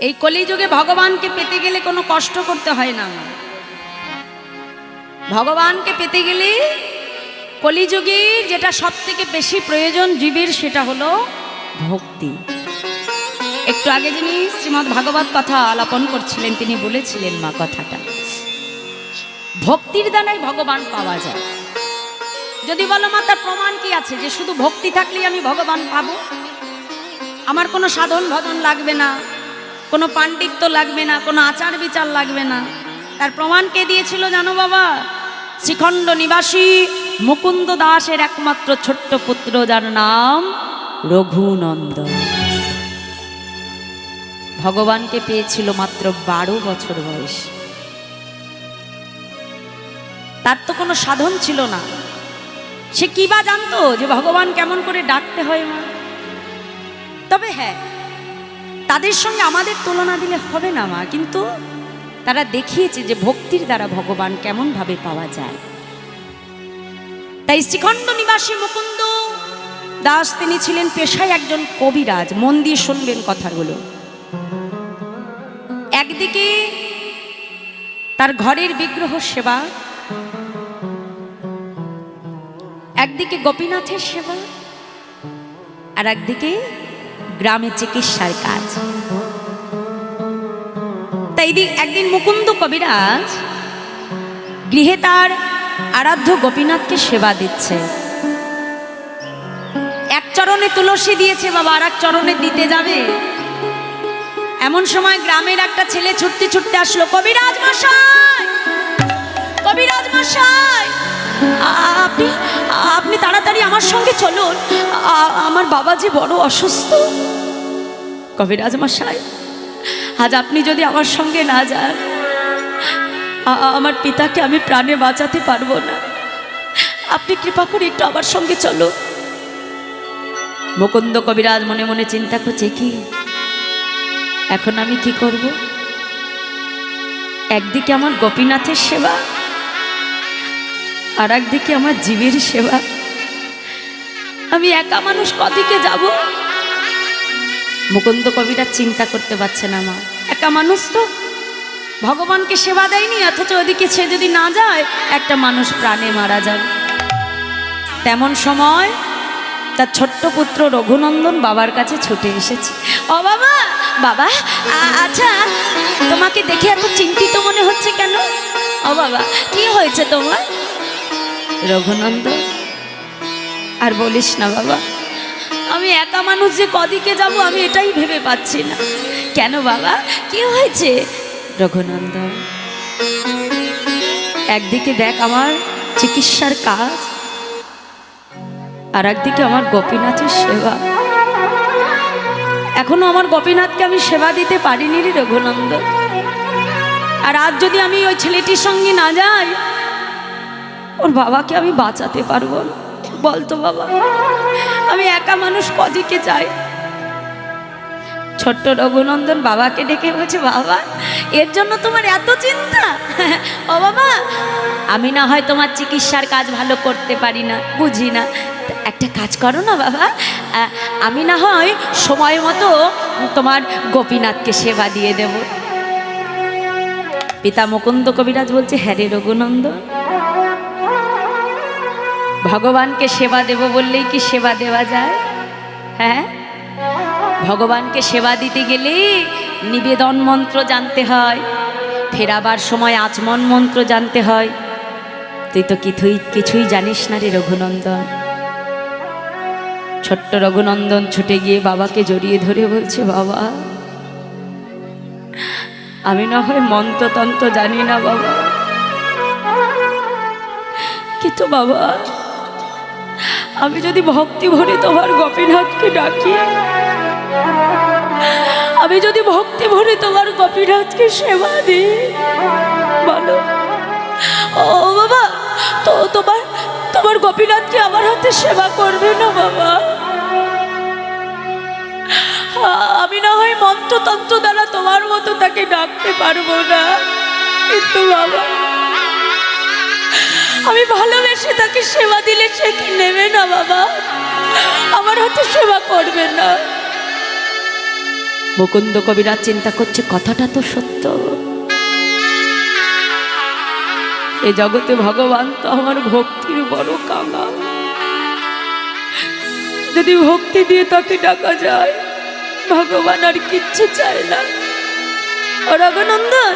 এই কলিযুগে ভগবানকে পেতে গেলে কোনো কষ্ট করতে হয় না। ভগবানকে পেতে গেলে কলিযুগের যেটা সব থেকে বেশি প্রয়োজন জীবের, সেটা হলো ভক্তি। একটু আগে যিনি শ্রীমৎ ভাগবত কথা আলাপন করছিলেন, তিনি বলেছিলেন মা কথাটা। ভক্তির দ্বারাই ভগবান পাওয়া যায়। যদি বলো মা, তার প্রমাণ কি আছে? যে শুধু ভক্তি থাকলেই আমি ভগবান পাবো? আমার কোনো সাধন ভজন লাগবে না। কোনো পাণ্ডিত্য লাগবে না, কোনো আচার বিচার লাগবে না। তার প্রমাণ কে দিয়েছিল জানো বাবা? শ্রীখণ্ড নিবাসী মুকুন্দ দাসের একমাত্র ছোট্ট পুত্র, যার নাম রঘুনন্দ ভগবানকে পেয়েছিল মাত্র বারো বছর বয়স। তার তো কোনো সাধন ছিল না। সে কি বা জানতো যে ভগবান কেমন করে ডাকতে হয় মা? তবে হ্যাঁ তাদের সঙ্গে আমাদের তুলনা দিলে হবে না মা, কিন্তু তারা দেখিয়েছে যে ভক্তির দ্বারা ভগবান কেমনভাবে পাওয়া যায়। তাই শ্রীখণ্ড নিবাসী মুকুন্দ দাস, তিনি ছিলেন পেশায় একজন কবিরাজ, মন দিয়ে শুনবেন কথাগুলো। একদিকে তার ঘরের বিগ্রহ সেবা, একদিকে গোপীনাথের সেবা, আর একদিকে গ্রামে চিকিৎসার কাজ। তাই একদিন মুকুন্দ কবিরাজ গৃহে তার আরাধ্য গোপীনাথকে সেবা দিচ্ছে। এক চরণে তুলসী দিয়েছে বাবা আর এক চরণে দিতে যাবে। এমন সময় গ্রামের একটা ছেলে ছুটতে ছুটতে আসলো, কবিরাজ মশাই! কবিরাজ মশাই! আপনি আপনি তাড়াতাড়ি আমার সঙ্গে চলুন। আমার বাবা যে বড় অসুস্থ। কবিরাজ মশাই, আজ আপনি যদি আমার সঙ্গে না যান আমার পিতাকে আমি প্রাণে বাঁচাতে পারব না। আপনি কৃপা করে একটু আমার সঙ্গে চলো মুকুন্দ কবিরাজ মনে মনে চিন্তা করছে, কি? এখন আমি কি করব? একদিকে আমার গোপীনাথের সেবা আর একদিকে আমার জীবের সেবা। আমি একা মানুষ কদিকে যাব? মুকুন্দ কবিরা চিন্তা করতে পারছে না মা। একা মানুষ তো। ভগবানকে সেবা দেয়নি, অথচ ওদিকে সে যদি না যায়, একটা মানুষ প্রাণে মারা যাবে। তেমন সময় তার ছোট্ট পুত্র রঘুনন্দন বাবার কাছে ছুটে এসেছে। ও বাবা বাবা আচ্ছা তোমাকে দেখে এত চিন্তিত মনে হচ্ছে কেন? ও বাবা, কি হয়েছে তোমার? রঘুনন্দন, আর বলিস না বাবা। আমি একা মানুষ যে কদিকে যাব, আমি এটাই ভেবে পাচ্ছি না। কেন বাবা? কি হয়েছে? রঘুনন্দন একদিকে দেখ আমার চিকিৎসার কাজ, আর একদিকে আমার গোপীনাথের সেবা। এখনও আমার গোপীনাথকে আমি সেবা দিতে পারিনি রে রঘুনন্দন আর আজ যদি আমি ওই ছেলেটির সঙ্গে না যাই, ওর বাবাকে আমি বাঁচাতে পারব না। বলতো বাবা, আমি একা মানুষ কদিকে যাই? ছোট্ট রঘুনন্দন বাবাকে ডেকে বলছে, বাবা, এর জন্য তোমার এত চিন্তা? ও বাবা, আমি না হয় তোমার চিকিৎসার কাজ ভালো করতে পারি না, বুঝি না। একটা কাজ করো না বাবা আমি না হয় সময় মতো তোমার গোপীনাথকে সেবা দিয়ে দেব। পিতা মুকুন্দ কবিরাজ বলছে হ্যাঁ রে রঘুনন্দন ভগবানকে সেবা দেব বললেই কি সেবা দেওয়া যায়? হ্যাঁ? ভগবানকে সেবা দিতে গেলে নিবেদন মন্ত্র জানতে হয়, ফেরাবার সময় আচমন মন্ত্র জানতে হয়। তুই তো কিছুই কিছুই জানিস না রে রঘুনন্দন। ছোট্ট রঘুনন্দন ছুটে গিয়ে বাবাকে জড়িয়ে ধরে বলছে, বাবা, আমি না হয় মন্ত্রতন্ত্র জানি না বাবা। কিন্তু বাবা আমি যদি ভক্তি ভরে তোমার গোপীনাথকে ডাকি, আমি যদি ভক্তি ভরে তোমার গোপীনাথকে সেবা দিই, বলো। ও বাবা, তো তোমার তোমার গোপীনাথকে আমার হাতে সেবা করবে না বাবা? আমি না হয় মন্ত্রতন্ত্র দ্বারা তোমার মতো তাকে ডাকতে পারব না। কিন্তু বাবা আমি ভালোবেসে তাকে সেবা দিলে সে কি নেবে না, বাবা? আমার হয়তো সেবা করবে না। মুকুন্দ কবিরাজ চিন্তা করছে, কথাটা তো সত্য। এ জগতে ভগবান তো আমার ভক্তির বড় কাঙা যদি ভক্তি দিয়ে তাকে ডাকা যায়, ভগবান আর কিচ্ছু চায় না। রঘুনন্দন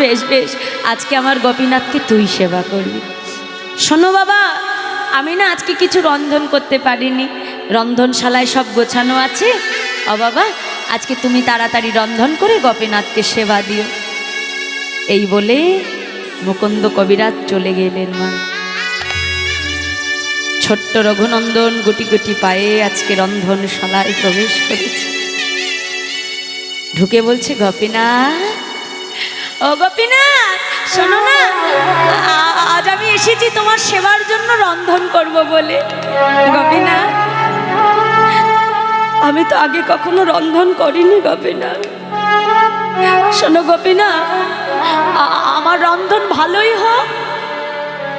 বেশ বেশ, আজকে আমার গোপীনাথকে তুই সেবা করবি। শোনো বাবা, আমি না আজকে কিছু রন্ধন করতে পারিনি। রন্ধনশালায় সব গোছানো আছে। ও বাবা, আজকে তুমি তাড়াতাড়ি রন্ধন করে গোপীনাথকে সেবা দিও। এই বলে মুকুন্দ কবিরাজ চলে গেলেন মা। ছোট্ট রঘুনন্দন গুটি গুটি পায়ে আজকে রন্ধনশালায় প্রবেশ করেছে। ঢুকে বলছে, গোপীনাথ! ও গোপীনাথ, শোনো না আজ আমি এসেছি তোমার সেবার জন্য রন্ধন করব বলে। গোপীনাথ, আমি তো আগে কখনো রন্ধন করিনি গোপীনাথ। শোনো আ- আমার রন্ধন ভালোই হোক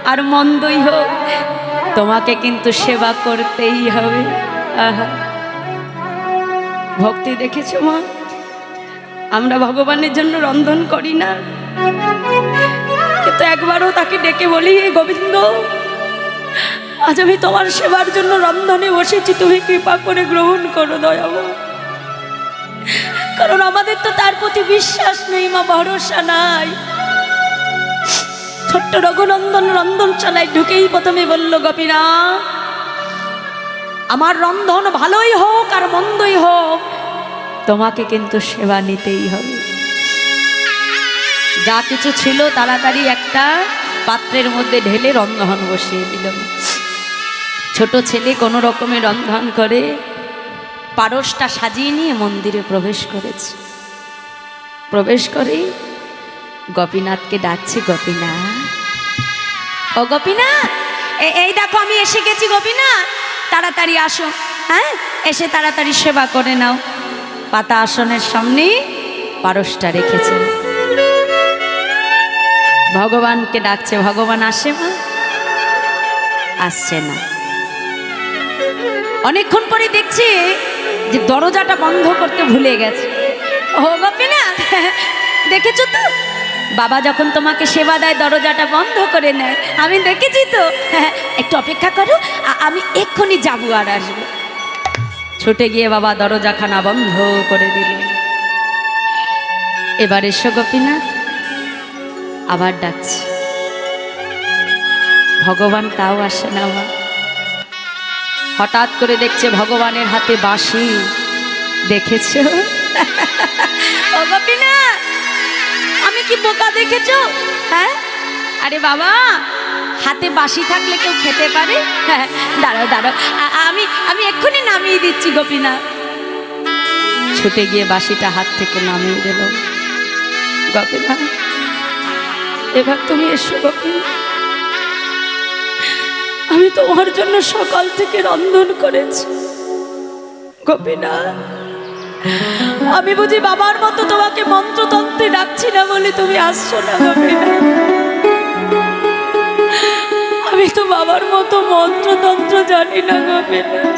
আর মন্দই হোক, তোমাকে কিন্তু সেবা করতেই হবে। ভক্তি দেখেছ মা? আমরা ভগবানের জন্য রন্ধন করি না। কিন্তু একবারও তাকে ডেকে বলি "হে গোবিন্দ, আজ আমি তোমার সেবার জন্য রন্ধনে বসেছি, তুমি কৃপা করে গ্রহণ করো দয়াব কারণ আমাদের তো তার প্রতি বিশ্বাস নেই, মা, ভরসা নাই। ছোট্ট রঘুনন্দন রন্ধনশালায় ঢুকেই প্রথমে বলল গোপীনা আমার রন্ধন ভালোই হোক আর মন্দই হোক, তোমাকে কিন্তু সেবা নিতেই হবে। যা কিছু ছিল তাড়াতাড়ি একটা পাত্রের মধ্যে ঢেলে রন্ধন বসিয়ে দিল ছোট ছেলে কোনো রকমে রন্ধন করে, পারসটা সাজিয়ে নিয়ে মন্দিরে প্রবেশ করেছে। প্রবেশ করে গোপীনাথকে ডাকছে, গোপীনাথ! ও গোপীনাথ এই দেখো আমি এসে গেছি গোপীনাথ। তাড়াতাড়ি আসো হ্যাঁ? এসে তাড়াতাড়ি সেবা করে নাও। পাতা আসনের সামনে পারসটা রেখেছে। ভগবানকে ডাকছে, ভগবান আসে মা? আসছে না। অনেকক্ষণ পরে দেখছি যে দরজাটা বন্ধ করতে ভুলে গেছে। ও গোপীনাথ, দেখেছ তো? বাবা যখন তোমাকে সেবা দেয়, দরজাটা বন্ধ করে নেয়। আমি দেখেছি তো। হ্যাঁ একটু অপেক্ষা করো আমি এক্ষুনি যাব আর আসব। ছুটে গিয়ে বাবা দরজাখানা বন্ধ করে দিল এবার এসো গোপীনাথ। আবার ডাকছি। ভগবান তাও আসে না মা হঠাৎ করে দেখছে ভগবানের হাতে বাঁশি। দেখেছ? আমি কি বোকা দেখেছ? হ্যাঁ? আরে বাবা, হাতে বাঁশি থাকলে কেউ খেতে পারে? হ্যাঁ দাঁড়াও দাঁড়াও। আমি আমি এক্ষুনি নামিয়ে দিচ্ছি গোপীনাথ ছুটে গিয়ে বাঁশিটা হাত থেকে নামিয়ে দিল। গোপীনাথ এবার তুমি এসো গোপীনাথ আমি তোমার জন্য সকাল থেকে রন্ধন করেছি। গোপীনাথ, আমি বুঝি বাবার মতো তোমাকে মন্ত্রতন্ত্রে ডাকছি না বলে তুমি আসছো না গোপীনাথ? আমি তো বাবার মতো মন্ত্রতন্ত্র জানি না গোপীনাথ।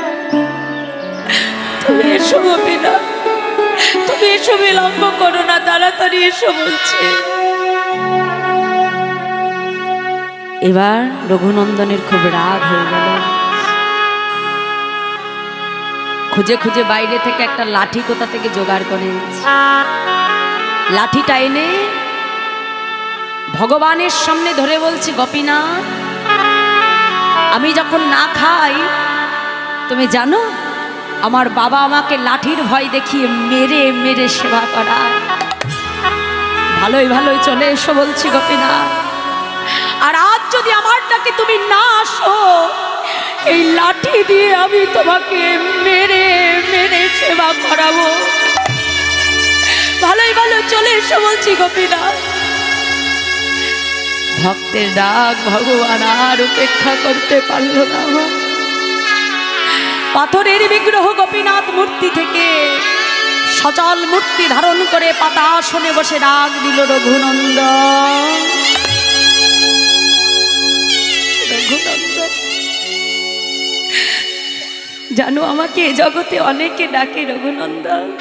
তুমি এসো গোপীনাথ। তুমি এসো বিলম্ব করো না, তাড়াতাড়ি এসো বলছে। এবার রঘুনন্দনের খুব রাগ হয়ে গেল। খুঁজে খুঁজে বাইরে থেকে একটা লাঠি কোথা থেকে জোগাড় করে লাঠিটা এনে ভগবানের সামনে ধরে বলছি গোপীনাথ আমি যখন না খাই, তুমি জানো, আমার বাবা আমাকে লাঠির ভয় দেখিয়ে মেরে মেরে সেবা করা ভালোই ভালোই, চলে এসো বলছি গোপীনাথ আর আজ যদি আমার ডাকে তুমি না আসো, এই লাঠি দিয়ে আমি তোমাকে মেরে মেরে সেবা করাবো। ভালোই, ভালো, চলে এসো বলছি গোপীনাথ ভক্তের ডাক ভগবান আর উপেক্ষা করতে পারল না। পাথরের বিগ্রহ গোপীনাথ মূর্তি থেকে সচল মূর্তি ধারণ করে পাতা আসনে বসে ডাক দিল রঘুনন্দন। জানো, আমাকে জগতে অনেকে ডাকে রঘুনন্দন।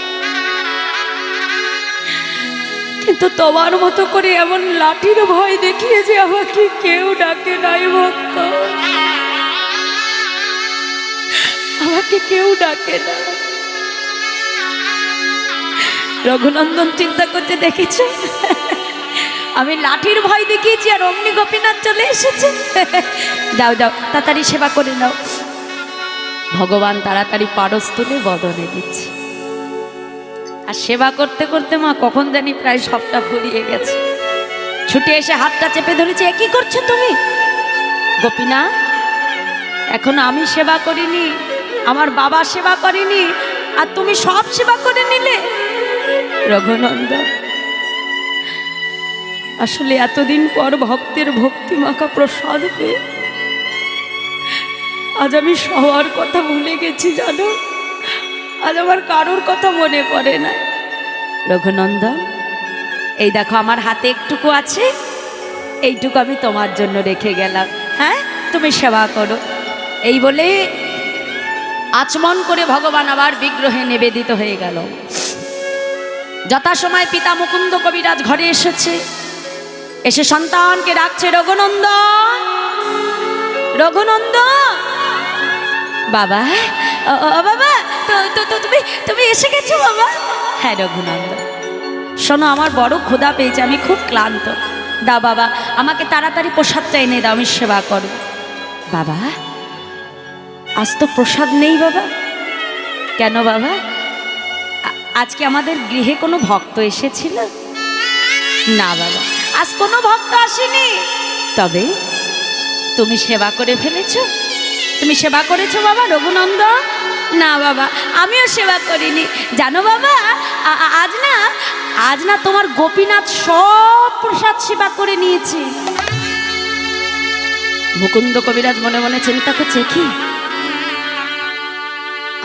কিন্তু তোমার মতো করে এমন লাঠির ভয় দেখিয়ে যে আমাকে কেউ ডাকে নাই, ভক্ত। আমাকে কেউ ডাকে না। রঘুনন্দন, চিন্তা করতে দেখেছ? আমি লাঠির ভয় দেখিয়েছি আর অমনি গোপীনাথ চলে এসেছে। দাও দাও, তাড়াতাড়ি সেবা করে নাও। ভগবান তাড়াতাড়ি পারস তুলে বদলে দিচ্ছে। আর সেবা করতে করতে মা কখন জানি প্রায় সবটা ফুরিয়ে গেছে। ছুটে এসে হাতটা চেপে ধরেছে, "এ কি করছ তুমি? গোপীনা এখন আমি সেবা করিনি, আমার বাবা সেবা করেনি, আর তুমি সব সেবা করে নিলে? রঘুনন্দন আসলে এতদিন পর ভক্তের ভক্তি মাখা প্রসাদ পেয়ে আজ আমি সবার কথা ভুলে গেছি, জানো? আজ আমার কারোর কথা মনে পড়ে না। রঘুনন্দন এই দেখো আমার হাতে একটুকু আছে। এইটুকু আমি তোমার জন্য রেখে গেলাম। হ্যাঁ? তুমি সেবা করো। এই বলে আচমন করে ভগবান আবার বিগ্রহে নিবেদিত হয়ে গেল। যথাসময় পিতা মুকুন্দ কবিরাজ ঘরে এসেছে। এসে সন্তানকে ডাকছে রঘুনন্দন। রঘুনন্দন! বাবা, ও বাবা, তো তো তুমি তুমি এসে গেছো, বাবা? হ্যাঁ রঘুনন্দন। শোনো, আমার বড় ক্ষুধা পেয়েছে, আমি খুব ক্লান্ত। দা বাবা, আমাকে তাড়াতাড়ি প্রসাদটা এনে দাও, আমি সেবা করো বাবা, আজ তো প্রসাদ নেই, বাবা। কেন, বাবা? আজকে আমাদের গৃহে কোনো ভক্ত এসেছিল? না, বাবা। আজ কোনো ভক্ত আসেনি। তবে তুমি সেবা করে ফেলেছো। তুমি সেবা করেছ বাবা রঘুনন্দন না বাবা, আমিও সেবা করিনি। জানো বাবা আজ না আজ না তোমার গোপীনাথ সব প্রসাদ সেবা করে নিয়েছে। মুকুন্দ কবিরাজ মনে মনে চিন্তা করছে, কি?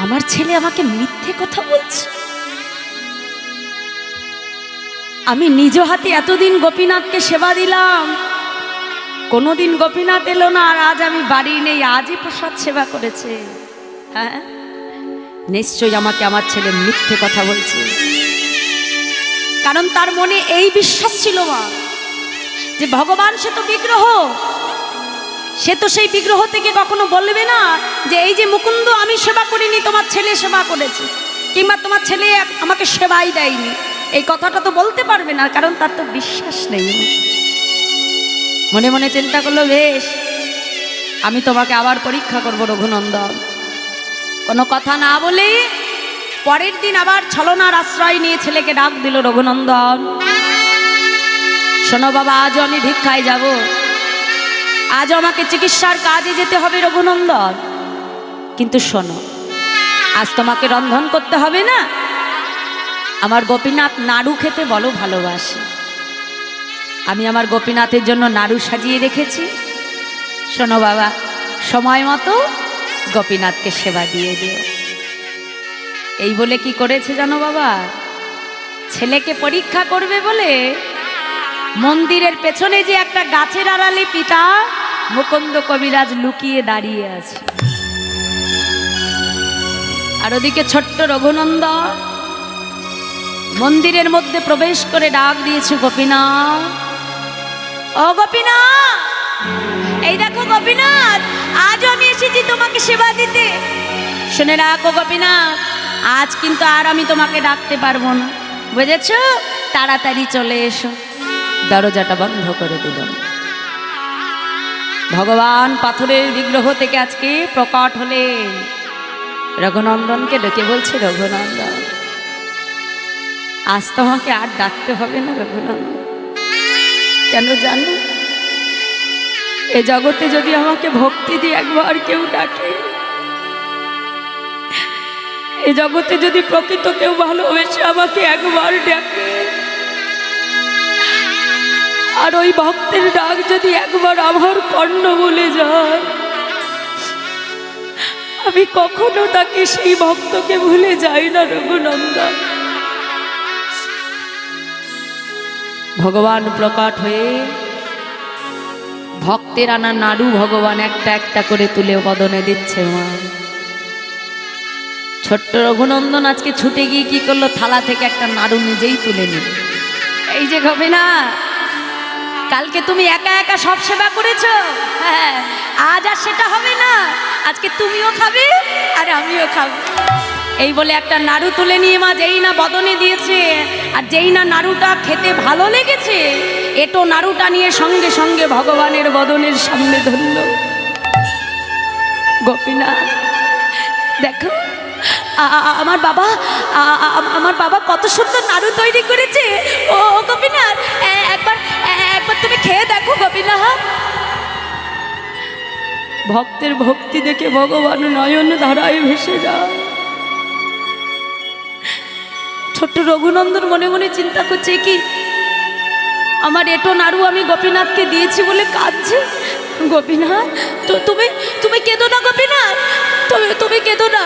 আমার ছেলে আমাকে মিথ্যে কথা বলছে? আমি নিজ হাতে এতদিন গোপীনাথকে সেবা দিলাম। কোনোদিন গোপীনাথ এলো না আর আজ আমি বাড়ি নেই, আজই প্রসাদ সেবা করেছে। হ্যাঁ? নিশ্চয়ই আমাকে আমার ছেলে মিথ্যে কথা বলছে। কারণ তার মনে এই বিশ্বাস ছিল মা যে ভগবান সে তো বিগ্রহ। সে তো সেই বিগ্রহ থেকে কখনো বলবে না যে এই যে মুকুন্দ, আমি সেবা করিনি, তোমার ছেলে সেবা করেছে। কিংবা তোমার ছেলে আমাকে সেবাই দেয়নি। এই কথাটা তো বলতে পারবে না, কারণ তার তো বিশ্বাস নেই। মনে মনে চিন্তা করল, বেশ, আমি তোমাকে আবার পরীক্ষা করব, রঘুনন্দন। কোনো কথা না বলে পরের দিন আবার ছলনার আশ্রয় নিয়ে ছেলেকে ডাক দিল রঘুনন্দন। শোনো বাবা, আজও আমি ভিক্ষায় যাব। আজও আমাকে চিকিৎসার কাজে যেতে হবে, রঘুনন্দন। কিন্তু শোনো, আজ তোমাকে রন্ধন করতে হবে না? আমার গোপীনাথ নাড়ু খেতে বলো ভালোবাসে। আমি আমার গোপীনাথের জন্য নাড়ু সাজিয়ে রেখেছি। শোনো বাবা, সময় মতো গোপীনাথকে সেবা দিয়ে দিও। এই বলে কি করেছে জানো বাবা? ছেলেকে পরীক্ষা করবে বলে মন্দিরের পেছনে যে একটা গাছের আড়ালে পিতা মুকুন্দ কবিরাজ লুকিয়ে দাঁড়িয়ে আছে। আর ওদিকে ছোট্ট রঘুনন্দন মন্দিরের মধ্যে প্রবেশ করে ডাক দিয়েছে গোপীনাথ ও গোপীনাথ এই দেখো গোপীনাথ আজও আমি এসেছি তোমাকে সেবা দিতে। শুনে রাখো গোপীনাথ আজ কিন্তু আর আমি তোমাকে ডাকতে পারব না। বুঝেছ? তাড়াতাড়ি চলে এসো। দরজাটা বন্ধ করে দিলাম ভগবান পাথরের বিগ্রহ থেকে আজকে প্রকট হলেন। রঘুনন্দনকে ডেকে বলছে, রঘুনন্দন আজ তোমাকে আর ডাকতে হবে না রঘুনন্দন কেন জানো? এ জগতে যদি আমাকে ভক্তি দিয়ে একবার কেউ ডাকে, এ জগতে যদি প্রকৃত কেউ ভালোবেসে আমাকে একবার ডাকে, আর ওই ভক্তের ডাক যদি একবার আমার কর্ণ বলে যায়, আমি কখনো তাকে সেই ভক্তকে ভুলে যাই না রঘুনন্দন ভগবান প্রকট হয়ে ভক্তের আনা নাড়ু ভগবান, একটা একটা করে তুলে বদনে দিচ্ছে মা। ছোট্ট রঘুনন্দন আজকে ছুটে গিয়ে কি করল? থালা থেকে একটা নাড়ু নিজেই তুলে নিল। এই যে না কালকে তুমি একা একা সব সেবা করেছ? হ্যাঁ আজ আর সেটা হবে না। আজকে তুমিও খাবে আর আমিও খাব। এই বলে একটা নাড়ু তুলে নিয়ে মা যেই না বদনে দিয়েছে, আর যেই না নাড়ুটা খেতে ভালো লেগেছে, এটো নাড়ুটা নিয়ে সঙ্গে সঙ্গে ভগবানের বদনের সামনে ধরল। গোপীনা দেখো আমার বাবা আমার বাবা কত সুন্দর নাড়ু তৈরি করেছে। ও, গোপীনাথ একবার একবার তুমি খেয়ে দেখো গোপীনাথ। ভক্তের ভক্তি দেখে ভগবান নয়ন ধারায় ভেসে যায় ছোট্ট রঘুনন্দন মনে মনে চিন্তা করছে কি, আমার এটো নাড়ু আমি গোপীনাথকে দিয়েছি বলে কাঁদছে? গোপীনাথ, তো তুমি তুমি কেঁদো না গোপীনাথ? তুমি তুমি কেঁদো না।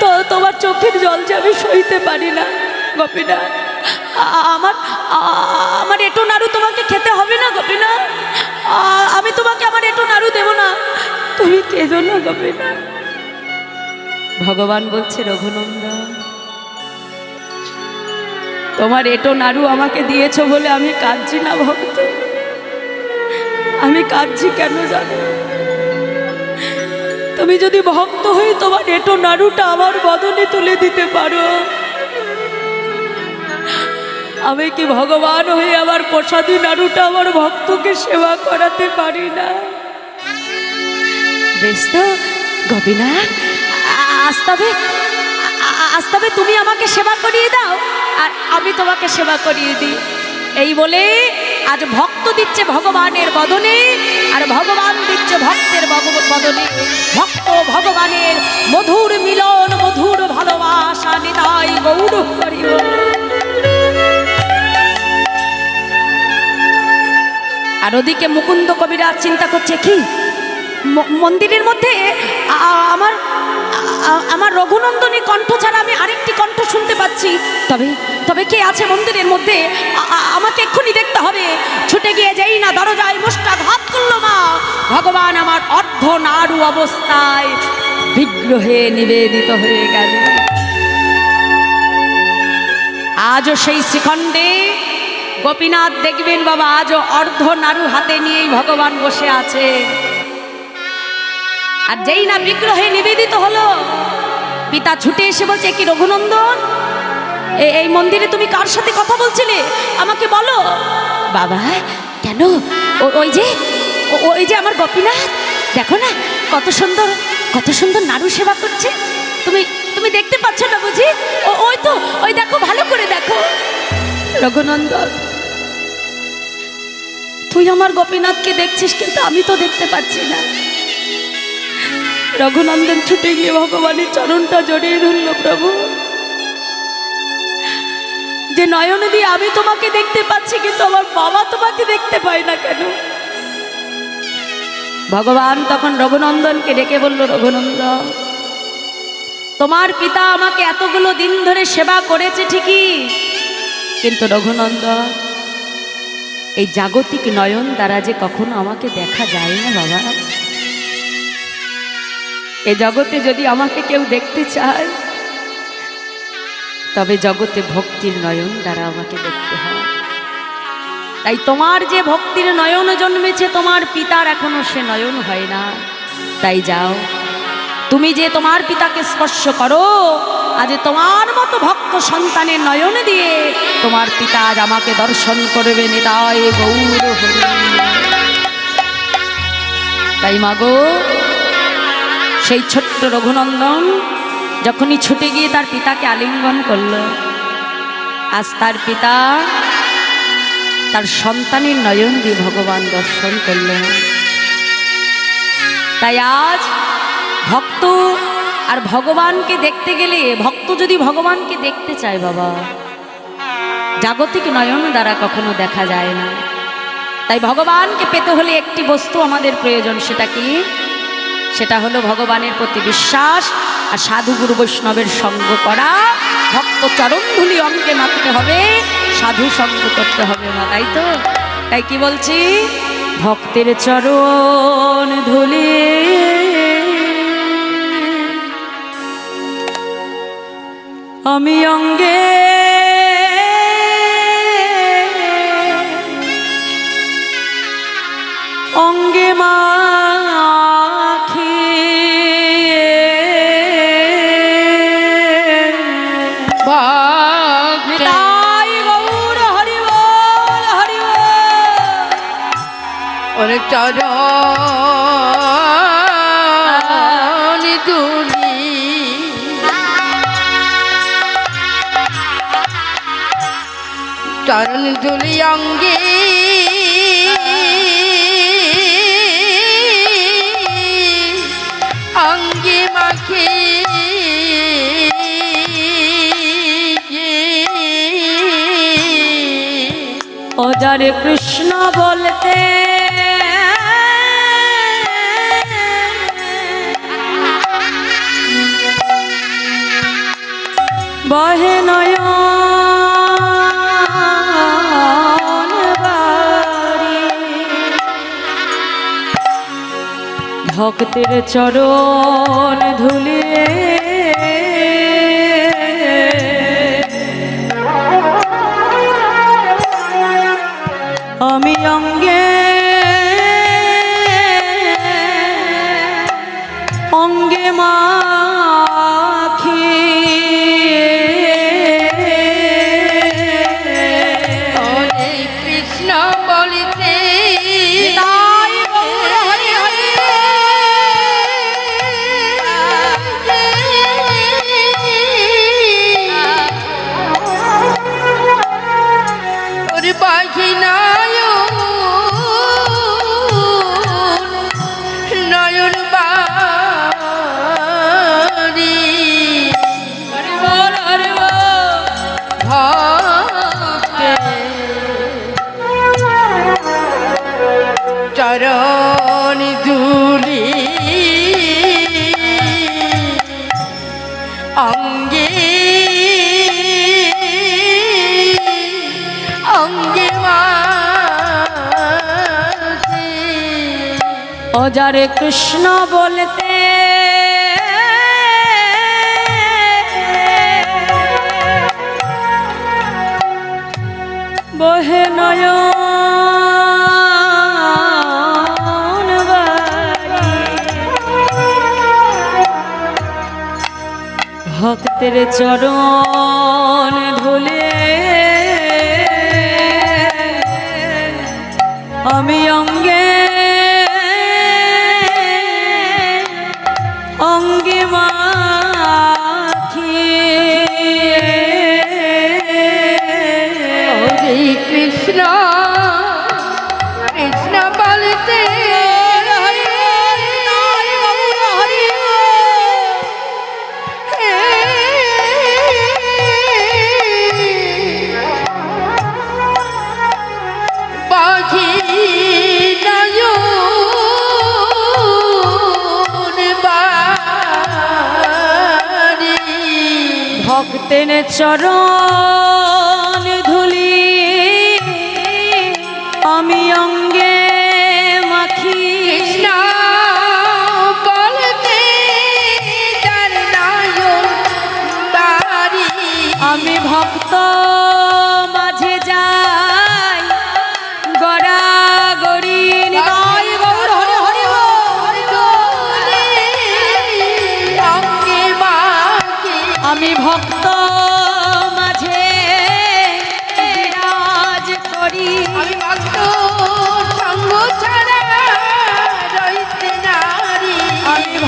তো তোমার চোখের জল যে আমি সইতে পারি না, গোপীনাথ। আমার আমার এটো নাড়ু তোমাকে খেতে হবে না গোপীনাথ? আমি তোমাকে আমার এটো নাড়ু দেবো না। তুমি কেঁদো না গোপীনাথ। ভগবান বলছে রঘুনন্দন তোমার এটো নাড়ু আমাকে দিয়েছ বলে আমি কাঁদছি না ভক্ত। আমি কাঁদছি কেন জানো? তুমি যদি ভক্ত হয়ে তোমার এটো নাড়ুটা আমার বদনে তুলে দিতে পারো। আমি কি ভগবান হয়ে আমার প্রসাদী নাড়ুটা আমার ভক্তকে সেবা করাতে পারি না? বেশ তো আ- আজ তবে তুমি আমাকে সেবা করিয়ে দাও। আর আমি তোমাকে সেবা করিয়ে দিই। এই বলে আজ ভক্ত দিচ্ছে ভগবানের বদনে, আর ভগবান দিচ্ছে ভক্তের বদনে। ভক্ত ভগবানের মধুর মিলন, মধুর ভালোবাসা, নিতাই গৌর করিব আর ওদিকে মুকুন্দ কবিরাজ চিন্তা করছে, কি? মন্দিরের মধ্যে আমার আমার রঘুনন্দনী কণ্ঠ ছাড়া আমি আরেকটি কণ্ঠ শুনতে পাচ্ছি। তবে তবে কে আছে মন্দিরের মধ্যে? আমাকে এক্ষুনি দেখতে হবে। ছুটে গিয়ে যেই না দরজায় মুষ্টাঘাত করল মা, ভগবান আমার অর্ধ নাড়ু অবস্থায় বিগ্রহে নিবেদিত হয়ে গেল। আজও সেই শ্রীখণ্ডে গোপীনাথ দেখবেন বাবা, আজও অর্ধ নাড়ু হাতে নিয়েই ভগবান বসে আছে। আর যেই না বিগ্রহে নিবেদিত হলো, পিতা ছুটে এসে বলছে কি রঘুনন্দন? এই মন্দিরে তুমি কার সাথে কথা বলছিলে? আমাকে বলো। বাবা, কেন? ওই যে ওই যে আমার গোপীনাথ। দেখো না, কত সুন্দর কত সুন্দর নাড়ু সেবা করছে। তুমি তুমি দেখতে পাচ্ছ না বুঝি? ও, ওই তো, ওই দেখো, ভালো করে দেখো। রঘুনন্দন, তুই আমার গোপীনাথকে দেখছিস, কিন্তু আমি তো দেখতে পাচ্ছি না। রঘুনন্দন ছুটে গিয়ে ভগবানের চরণটা জড়িয়ে ধরল, প্রভু। যে নয়ন দিয়ে আমি তোমাকে দেখতে পাচ্ছি, কিন্তু আমার বাবা তোমাকে দেখতে পায় না কেন? ভগবান তখন রঘুনন্দনকে ডেকে বলল, রঘুনন্দন, তোমার পিতা আমাকে এতগুলো দিন ধরে সেবা করেছে ঠিকই, কিন্তু রঘুনন্দন, এই জাগতিক নয়ন দ্বারা যে কখনো আমাকে দেখা যায় না, বাবা। এ জগতে যদি আমাকে কেউ দেখতে চায়, তবে জগতে ভক্তির নয়ন দ্বারা আমাকে দেখতে হয়। তাই তোমার যে ভক্তির নয়ন জন্মেছে, তোমার পিতার এখনও সে নয়ন হয় না। তাই যাও, তুমি যে তোমার পিতাকে স্পর্শ করো, আজ তোমার মতো ভক্ত সন্তানের নয়ন দিয়ে তোমার পিতা আজ আমাকে দর্শন করবে নিতায় গৌর তাই মাগো সেই ছোট্ট রঘুনন্দন যখনই ছুটে গিয়ে তার পিতাকে আলিঙ্গন করল, আজ তার পিতা তার সন্তানের নয়ন দিয়ে ভগবান দর্শন করলেন তাই আজ ভক্ত আর ভগবানকে দেখতে গেলে, ভক্ত যদি ভগবানকে দেখতে চায় বাবা, জাগতিক নয়ন দ্বারা কখনো দেখা যায় না। তাই ভগবানকে পেতে হলে একটি বস্তু আমাদের প্রয়োজন, সেটা কি? সেটা হলো ভগবানের প্রতি বিশ্বাস আর সাধু গুরু বৈষ্ণবের সঙ্গ করা। ভক্ত চরণধুলি অঙ্গে মাখতে হবে, সাধু সঙ্গ করতে হবে মা, তাই তো? তাই কি বলছি? ভক্তের চরণ ধুলি আমি অঙ্গে ওরে চরণ দুলি চরণ দুলি অঙ্গে। অঙ্গে মাখে। ও কৃষ্ণ বলতে বহে বাড়ি। ভক্তের চরণ ধুলিয়ে আমি অঙ্গে যারে কৃষ্ণ বলতে বহে বাড়ি। ভক্তের চরণ ধুলে আমি অঙ্গে চরণ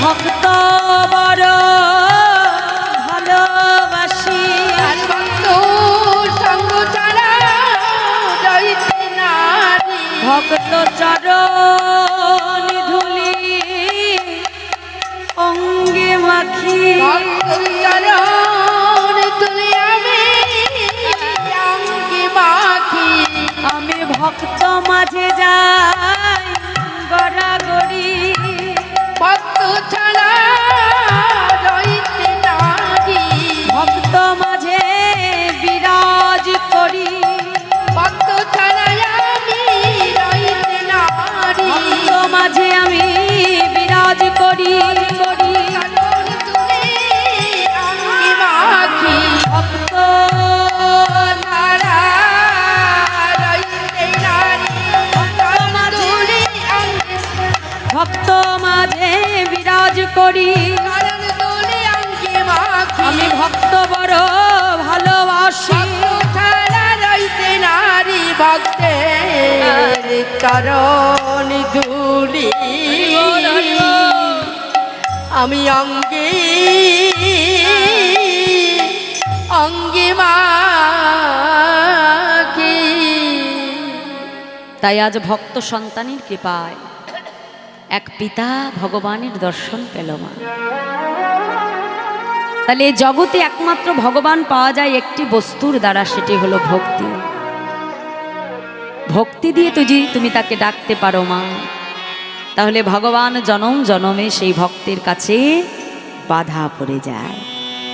ভক্ত বড় ভালোবাসি। আর ভক্ত সঙ্গ ছাড়া ভক্ত চরণ ধুলি অঙ্গে মাখি। আমি ভক্ত মাঝে যাই গড়াগড়ি। ভক্ত মাঝে বিরাজ করি আমি ভক্ত বড় ভালোবাসি। রইতে নারী ভক্তের চরণ দুলি আমি অঙ্গে অঙ্গে মাখি তাই আজ ভক্ত সন্তানের কৃপায় এক পিতা ভগবানের দর্শন পেল মা। তাহলে জগতে একমাত্র ভগবান পাওয়া যায় একটি বস্তুর দ্বারা, সেটি হলো ভক্তি। ভক্তি দিয়ে তুই তুমি তাকে ডাকতে পারো মা। তাহলে ভগবান জনম জনমে সেই ভক্তের কাছে বাধা পড়ে যায়।